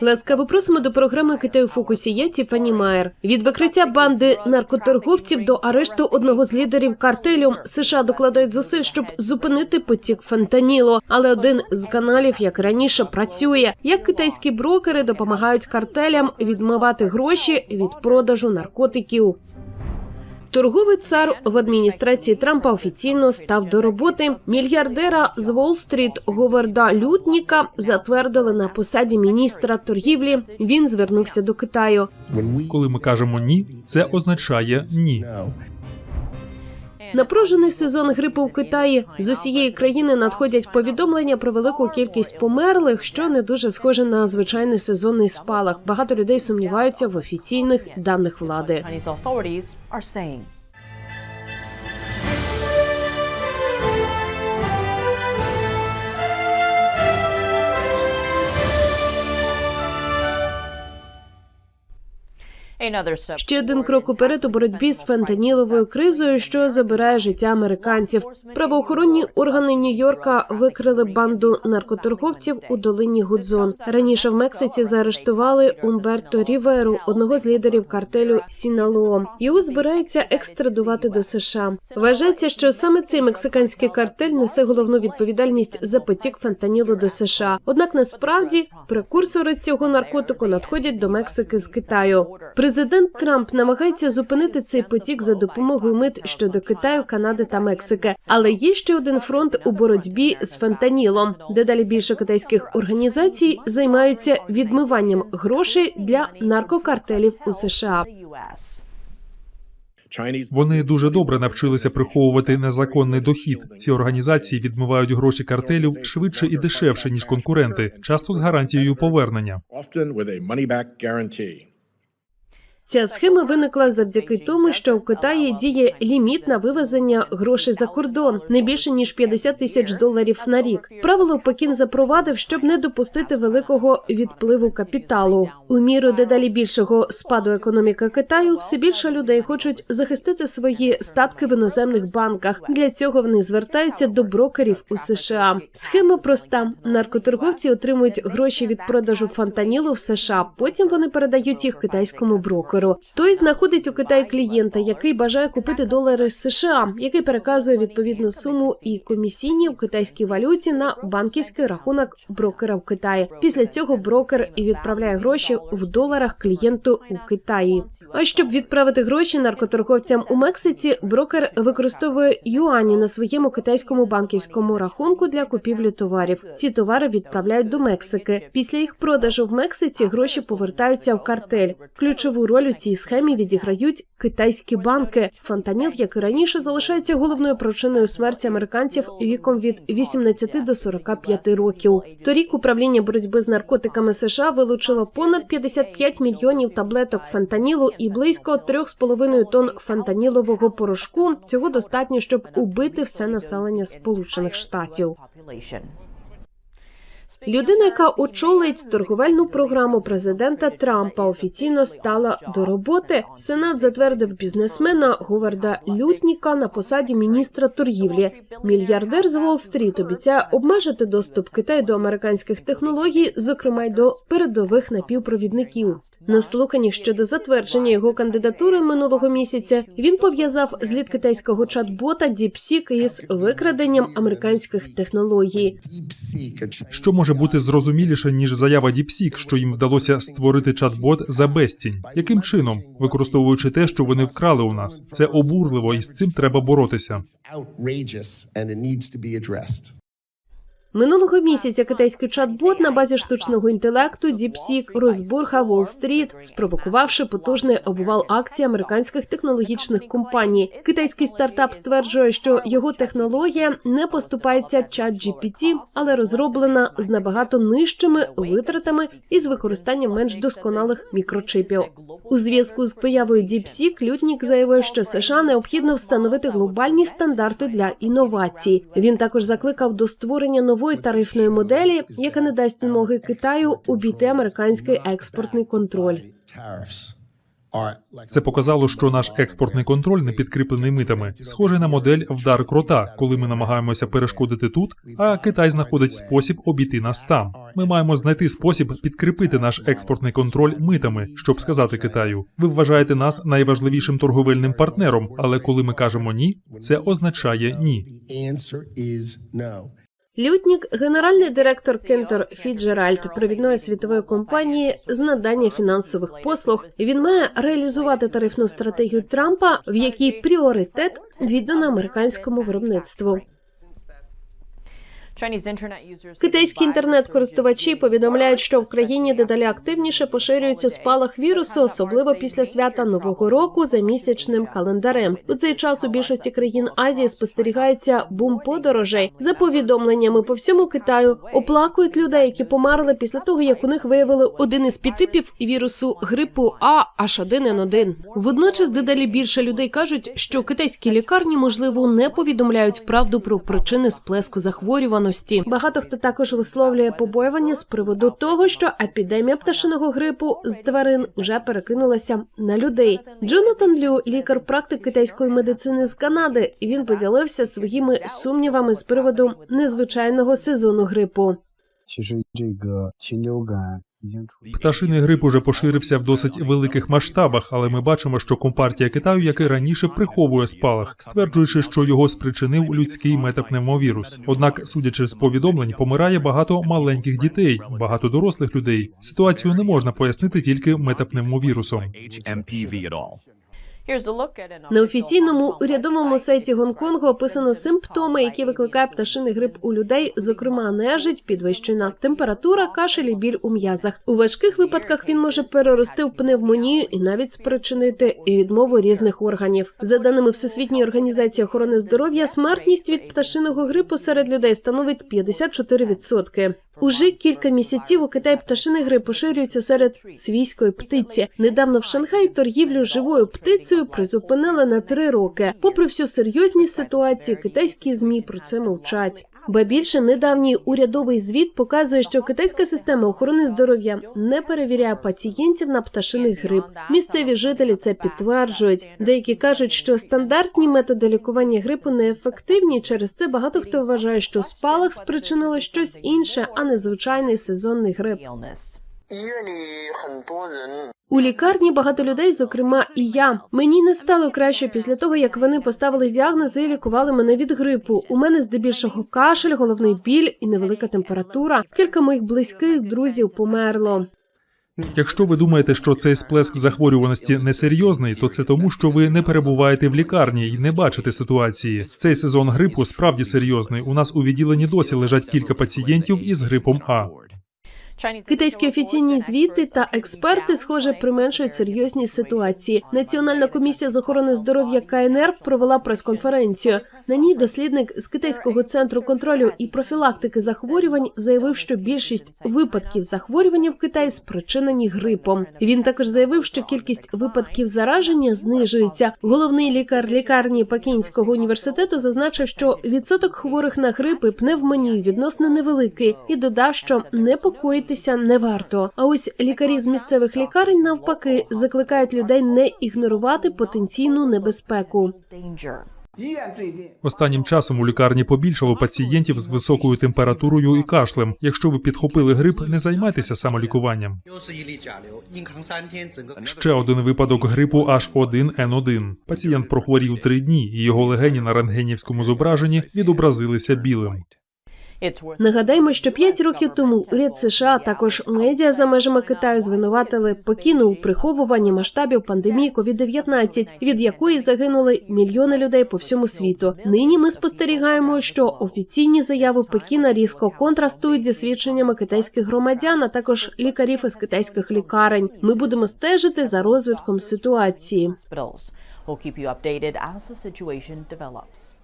Ласкаво просимо до програми Китаю в фокусі. Я Тіфані Майер. Від викриття банди наркоторговців до арешту одного з лідерів картелю США докладають зусиль, щоб зупинити потік фентанілу. Але один з каналів, як раніше, працює. Як китайські брокери допомагають картелям відмивати гроші від продажу наркотиків. Торговий цар в адміністрації Трампа офіційно став до роботи. Мільярдера з Уолл-стріт Говарда Лютніка затвердили на посаді міністра торгівлі. Він звернувся до Китаю. Коли ми кажемо ні, це означає ні. Напружений сезон грипу у Китаї з усієї країни надходять повідомлення про велику кількість померлих, що не дуже схоже на звичайний сезонний спалах. Багато людей сумніваються в офіційних даних влади. Ще один крок уперед у боротьбі з фентаніловою кризою, що забирає життя американців. Правоохоронні органи Нью-Йорка викрили банду наркоторговців у долині Гудзон. Раніше в Мексиці заарештували Умберто Ріверу, одного з лідерів картелю Сіналоо. Його збираються екстрадувати до США. Вважається, що саме цей мексиканський картель несе головну відповідальність за потік фентанілу до США. Однак насправді прекурсори цього наркотику надходять до Мексики з Китаю. Президент Трамп намагається зупинити цей потік за допомогою мит щодо Китаю, Канади та Мексики. Але є ще один фронт у боротьбі з фентанілом. Дедалі більше китайських організацій займаються відмиванням грошей для наркокартелів у США. Вони дуже добре навчилися приховувати незаконний дохід. Ці організації відмивають гроші картелів швидше і дешевше ніж конкуренти, часто з гарантією повернення. Ця схема виникла завдяки тому, що в Китаї діє ліміт на вивезення грошей за кордон не більше ніж 50 тисяч доларів на рік. Правило Пекін запровадив, щоб не допустити великого відпливу капіталу. У міру дедалі більшого спаду економіки Китаю все більше людей хочуть захистити свої статки в іноземних банках. Для цього вони звертаються до брокерів у США. Схема проста: наркоторговці отримують гроші від продажу фантанілу в США. Потім вони передають їх китайському брокеру. Той знаходить у Китаї клієнта, який бажає купити долари з США, який переказує відповідну суму і комісійні в китайській валюті на банківський рахунок брокера в Китаї. Після цього брокер і відправляє гроші в доларах клієнту у Китаї. А щоб відправити гроші наркоторговцям у Мексиці, брокер використовує юані на своєму китайському банківському рахунку для купівлі товарів. Ці товари відправляють до Мексики. Після їх продажу в Мексиці гроші повертаються в картель. Ключову роль у цій схемі відіграють китайські банки. Фантанів, як і раніше, залишається головною причиною смерті американців віком від 18 до 45 років. Торік управління боротьби з наркотиками США вилучило понад 55 мільйонів таблеток фентанілу і близько 3,5 тонн фентанілового порошку. Цього достатньо, щоб убити все населення Сполучених Штатів. Людина, яка очолить торговельну програму президента Трампа, офіційно стала до роботи. Сенат затвердив бізнесмена Говарда Лютніка на посаді міністра торгівлі. Мільярдер з Уолл-стріт обіцяє обмежити доступ Китаю до американських технологій, зокрема й до передових напівпровідників. На слуханні щодо затвердження його кандидатури минулого місяця він пов'язав зліт китайського чат-бота DeepSeek із викраденням американських технологій. Що може бути зрозуміліше ніж заява DeepSeek, що їм вдалося створити чат-бот за безцінь? Яким чином, використовуючи те, що вони вкрали у нас? Це обурливо, і з цим треба боротися. Минулого місяця китайський чат-бот на базі штучного інтелекту DeepSeek розбурхав Уолл-стріт, спровокувавши потужний обвал акцій американських технологічних компаній. Китайський стартап стверджує, що його технологія не поступається ChatGPT, але розроблена з набагато нижчими витратами і з використанням менш досконалих мікрочипів. У зв'язку з появою DeepSeek Лютнік заявив, що США необхідно встановити глобальні стандарти для інновацій. Він також закликав до створення нової тарифної моделі, яка не дасть змоги Китаю обійти американський експортний контроль. Це показало, що наш експортний контроль не підкріплений митами, схожий на модель вдар крота, коли ми намагаємося перешкодити тут, а Китай знаходить спосіб обійти нас там. Ми маємо знайти спосіб підкріпити наш експортний контроль митами, щоб сказати Китаю: ви вважаєте нас найважливішим торговельним партнером, але коли ми кажемо ні, це означає ні. Лютнік, генеральний директор Кентор Фіджеральд провідної світової компанії з надання фінансових послуг. Він має реалізувати тарифну стратегію Трампа, в якій пріоритет віддано американському виробництву. Китайські інтернет-користувачі повідомляють, що в країні дедалі активніше поширюється спалах вірусу, особливо після свята Нового року за місячним календарем. У цей час у більшості країн Азії спостерігається бум подорожей. За повідомленнями по всьому Китаю оплакують людей, які померли після того, як у них виявили один із підтипів вірусу грипу А H1N1. Водночас дедалі більше людей кажуть, що китайські лікарні можливо не повідомляють правду про причини сплеску захворюваності. Багато хто також висловлює побоювання з приводу того, що епідемія пташиного грипу з тварин вже перекинулася на людей. Джонатан Лю, лікар практик китайської медицини з Канади, він поділився своїми сумнівами з приводу незвичайного сезону грипу. Чи Пташиний грип уже поширився в досить великих масштабах, але ми бачимо, що компартія Китаю, як і раніше, приховує спалах, стверджуючи, що його спричинив людський метапневмовірус. Однак, судячи з повідомлень, помирає багато маленьких дітей, багато дорослих людей. Ситуацію не можна пояснити тільки метапневмовірусом. На офіційному урядовому сайті Гонконгу описано симптоми, які викликає пташиний грип у людей, зокрема нежить, підвищена температура, кашель і біль у м'язах. У важких випадках він може перерости в пневмонію і навіть спричинити відмову різних органів. За даними Всесвітньої організації охорони здоров'я, смертність від пташиного грипу серед людей становить 54%. Уже кілька місяців у Китаї пташиний грип поширюється серед свійської птиці. Недавно в Шанхаї торгівлю живою птицею призупинили на три роки. Попри всю серйозність ситуації, китайські змі про це мовчать. Ба більше недавній урядовий звіт показує, що китайська система охорони здоров'я не перевіряє пацієнтів на пташиний грип. Місцеві жителі це підтверджують. Деякі кажуть, що стандартні методи лікування грипу неефективні. Через це багато хто вважає, що спалах спричинило щось інше, а не звичайний сезонний грип. У лікарні багато людей, зокрема і я. Мені не стало краще після того, як вони поставили діагнози і лікували мене від грипу. У мене здебільшого кашель, головний біль і невелика температура. Кілька моїх близьких друзів померло. Якщо ви думаєте, що цей сплеск захворюваності несерйозний, то це тому, що ви не перебуваєте в лікарні і не бачите ситуації. Цей сезон грипу справді серйозний. У нас у відділенні досі лежать кілька пацієнтів із грипом А. Китайські офіційні звіти та експерти, схоже, применшують серйозність ситуації. Національна комісія з охорони здоров'я КНР провела прес-конференцію. На ній дослідник з китайського центру контролю і профілактики захворювань заявив, що більшість випадків захворювання в Китаї спричинені грипом. Він також заявив, що кількість випадків зараження знижується. Головний лікар лікарні Пекінського університету зазначив, що відсоток хворих на грип і пневмонію відносно невеликий, і додав, що боятися не варто. А ось лікарі з місцевих лікарень навпаки закликають людей не ігнорувати потенційну небезпеку. Останнім часом у лікарні побільшало пацієнтів з високою температурою і кашлем. Якщо ви підхопили грип, не займайтеся самолікуванням. Ще один випадок грипу H1N1. Пацієнт прохворів три дні, і його легені на рентгенівському зображенні відобразилися білим. Нагадаємо, що п'ять років тому уряд США також медіа за межами Китаю звинуватили Пекіну у приховуванні масштабів пандемії COVID-19, від якої загинули мільйони людей по всьому світу. Нині ми спостерігаємо, що офіційні заяви Пекіна різко контрастують зі свідченнями китайських громадян, а також лікарів із китайських лікарень. Ми будемо стежити за розвитком ситуації. We'll keep you updated as the situation develops.